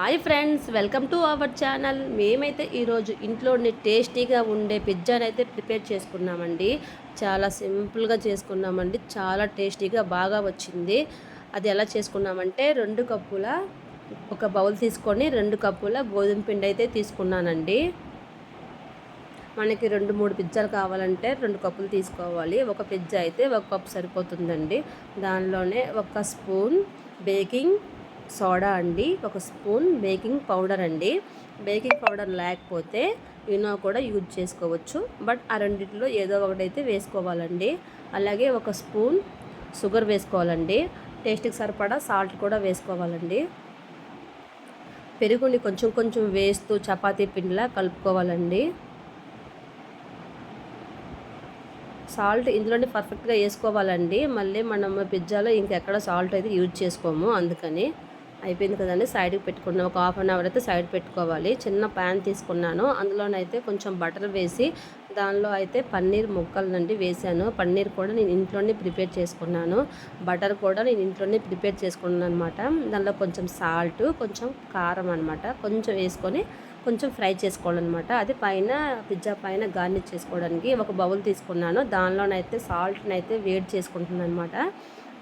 Hi friends welcome to our channel. మేమైతే ఈరోజు ఇంట్లోని టేస్టీగా ఉండే పిజ్జాని అయితే ప్రిపేర్ చేసుకున్నామండి. చాలా సింపుల్గా చేసుకున్నామండి. చాలా టేస్టీగా బాగా వచ్చింది. అది ఎలా చేసుకున్నామంటే రెండు కప్పుల ఒక బౌల్ తీసుకొని రెండు కప్పుల గోధుమ పిండి అయితే తీసుకున్నానండి. మనకి రెండు మూడు పిజ్జాలు కావాలంటే రెండు కప్పులు తీసుకోవాలి. ఒక పిజ్జా అయితే ఒక కప్పు సరిపోతుందండి. దానిలోనే ఒక స్పూన్ బేకింగ్ సోడా అండి ఒక స్పూన్ బేకింగ్ పౌడర్ అండి. బేకింగ్ పౌడర్ లేకపోతే ఇనో కూడా యూజ్ చేసుకోవచ్చు. బట్ ఆ రెండింటిలో ఏదో ఒకటైతే వేసుకోవాలండి. అలాగే ఒక స్పూన్ షుగర్ వేసుకోవాలండి. టేస్ట్కి సరిపడా సాల్ట్ కూడా వేసుకోవాలండి. పెరుగుని కొంచెం కొంచెం వేస్తూ చపాతీ పిండిలా కలుపుకోవాలండి. సాల్ట్ ఇందులోనే పర్ఫెక్ట్గా వేసుకోవాలండి. మళ్ళీ మనం పిజ్జాలో ఇంకెక్కడ సాల్ట్ అయితే యూజ్ చేసుకోము అందుకని. అయిపోయింది కదండి సైడ్కి పెట్టుకున్నాను ఒక హాఫ్ అన్ అవర్ అయితే సైడ్ పెట్టుకోవాలి. చిన్న ప్యాన్ తీసుకున్నాను. అందులోనైతే కొంచెం బటర్ వేసి దానిలో అయితే పన్నీర్ ముక్కలనండి వేసాను. పన్నీర్ కూడా నేను ఇంట్లోనే ప్రిపేర్ చేసుకున్నాను. బటర్ కూడా నేను ఇంట్లోనే ప్రిపేర్ చేసుకున్నాను అనమాట దానిలో కొంచెం సాల్ట్ కొంచెం కారం అనమాట కొంచెం వేసుకొని కొంచెం ఫ్రై చేసుకోవాలన్నమాట. అది పైన పిజ్జా పైన గార్నిష్ చేసుకోవడానికి ఒక బౌల్ తీసుకున్నాను. దానిలోనైతే సాల్ట్ని అయితే వేడి చేసుకుంటున్నాను అనమాట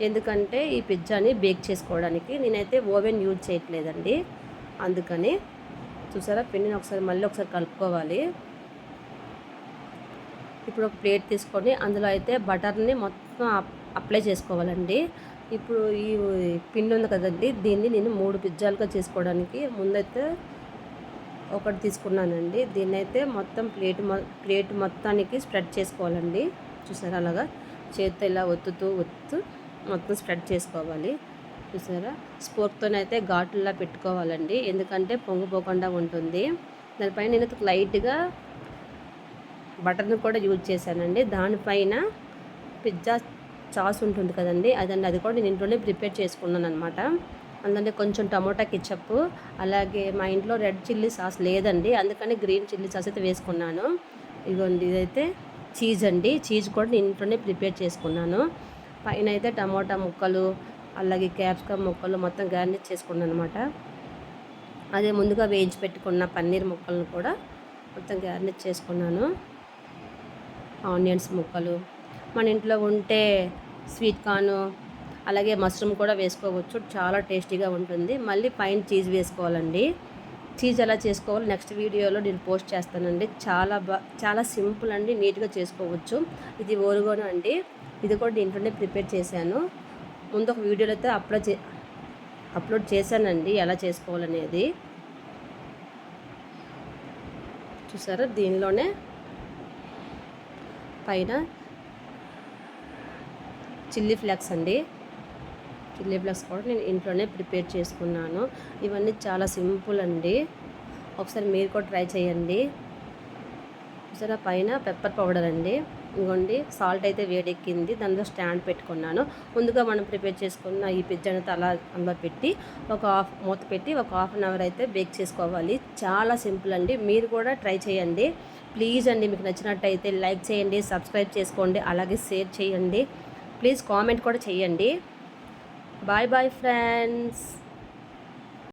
ఎందుకంటే ఈ పిజ్జాని బేక్ చేసుకోవడానికి నేనైతే ఓవెన్ యూజ్ చేయట్లేదండి. అందుకని చూసారా పిండిని ఒకసారి మళ్ళీ ఒకసారి కలుపుకోవాలి. ఇప్పుడు ఒక ప్లేట్ తీసుకొని అందులో అయితే బటర్ని మొత్తం అప్లై చేసుకోవాలండి. ఇప్పుడు ఈ పిండి ఉంది కదండి దీన్ని నేను మూడు పిజ్జాలుగా చేసుకోవడానికి ముందైతే ఒకటి తీసుకున్నానండి. దీన్ని అయితే మొత్తం ప్లేట్ ప్లేట్ మొత్తానికి స్ప్రెడ్ చేసుకోవాలండి. చూసారా అలాగా చేతితో ఇలా ఒత్తుతూ ఒత్తు మొత్తం స్ప్రెడ్ చేసుకోవాలి. చూసారా? స్పోర్క్తోనైతే ఘాటులా పెట్టుకోవాలండి. ఎందుకంటే పొంగిపోకుండా ఉంటుంది. దానిపైన నేను లైట్గా బటర్ని కూడా యూజ్ చేశానండి. దానిపైన పిజ్జా సాస్ ఉంటుంది కదండి అదండి. అది కూడా నేను ఇంట్లోనే ప్రిపేర్ చేసుకున్నాను అనమాట అందులో కొంచెం టమోటా కిచప్ అలాగే మా ఇంట్లో రెడ్ చిల్లీ సాస్ లేదండి. అందుకని గ్రీన్ చిల్లీ సాస్ అయితే వేసుకున్నాను. ఇదిగోండి ఇదైతే చీజ్ అండి. చీజ్ కూడా నేను ఇంట్లోనే ప్రిపేర్ చేసుకున్నాను. పైన అయితే టమాటా ముక్కలు అలాగే క్యాప్సికమ్ ముక్కలు మొత్తం గార్నిష్ చేసుకున్నాను అనమాట అదే ముందుగా వేయించి పెట్టుకున్న పన్నీర్ ముక్కలను కూడా మొత్తం గార్నిష్ చేసుకున్నాను. ఆనియన్స్ ముక్కలు. మన ఇంట్లో ఉంటే స్వీట్ కార్న్ అలాగే మష్రూమ్ కూడా వేసుకోవచ్చు. చాలా టేస్టీగా ఉంటుంది. మళ్ళీ పైన చీజ్ వేసుకోవాలండి. చీజ్ ఎలా చేసుకోవాలి నెక్స్ట్ వీడియోలో నేను పోస్ట్ చేస్తానండి. చాలా బా చాలా సింపుల్ అండి నీట్గా చేసుకోవచ్చు. ఇది ఓరుగోను అండి. ఇది కూడా దీంట్లోనే ప్రిపేర్ చేశాను. ముందు ఒక వీడియోలో అయితే అప్లోడ్ చే అప్లోడ్ చేశానండి ఎలా చేసుకోవాలనేది. చూసారా? దీనిలోనే పైన చిల్లీ ఫ్లాక్స్ అండి. చిల్లీ ఫ్లాక్స్ కూడా నేను ఇంట్లోనే ప్రిపేర్ చేసుకున్నాను. ఇవన్నీ చాలా సింపుల్ అండి. ఒకసారి మీరు కూడా ట్రై చేయండి. చూసారా? పైన పెప్పర్ పౌడర్ అండి. ఇంకోండి సాల్ట్ అయితే వేడెక్కింది. దానిలో స్టాండ్ పెట్టుకున్నాను. ముందుగా మనం ప్రిపేర్ చేసుకున్న ఈ పిజ్జాని అలా అందులో పెట్టి ఒక హాఫ్ మూత పెట్టి ఒక హాఫ్ అన్ అవర్ అయితే బేక్ చేసుకోవాలి. చాలా సింపుల్ అండి. మీరు కూడా ట్రై చేయండి. ప్లీజ్ అండి మీకు నచ్చినట్టయితే లైక్ చేయండి సబ్స్క్రైబ్ చేసుకోండి అలాగే షేర్ చేయండి. ప్లీజ్ కామెంట్ కూడా చేయండి. Bye bye friends